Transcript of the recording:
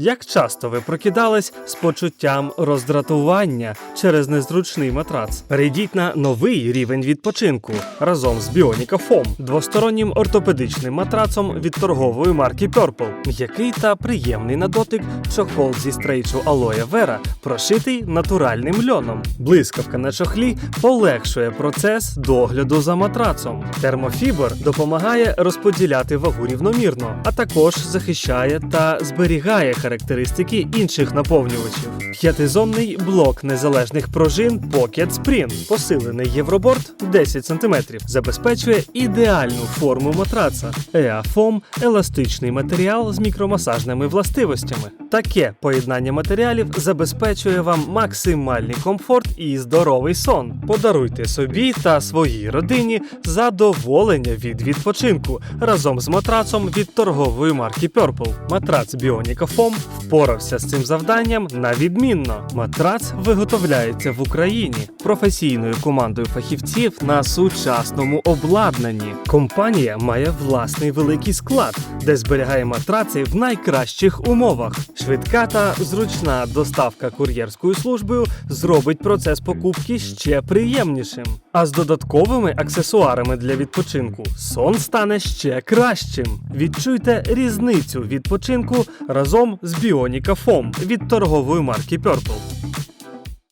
Як часто ви прокидались з почуттям роздратування через незручний матрац? Перейдіть на новий рівень відпочинку разом з Bionica Foam, двостороннім ортопедичним матрацом від торгової марки Purple. М'який та приємний на дотик чохол зі стрейчу Aloe Vera, прошитий натуральним льоном. Блискавка на чохлі полегшує процес догляду за матрацом. Термофібр допомагає розподіляти вагу рівномірно, а також захищає та зберігає характеристики інших наповнювачів. П'ятизонний блок незалежних пружин Pocket Sprint, посилений євроборд 10 см, забезпечує ідеальну форму матраца. EAFOAM – еластичний матеріал з мікромасажними властивостями. Таке поєднання матеріалів забезпечує вам максимальний комфорт і здоровий сон. Подаруйте собі та своїй родині задоволення від відпочинку разом з матрацом від торгової марки Purple. Матрац Bionica Foam впорався з цим завданням на відмінно. Матрац виготовляється в Україні професійною командою фахівців на сучасному обладнанні. Компанія має власний великий склад, де зберігає матраци в найкращих умовах. Швидка та зручна доставка кур'єрською службою зробить процес покупки ще приємнішим. А з додатковими аксесуарами для відпочинку сон стане ще кращим. Відчуйте різницю відпочинку разом з Bionica Foam від торгової марки Purple.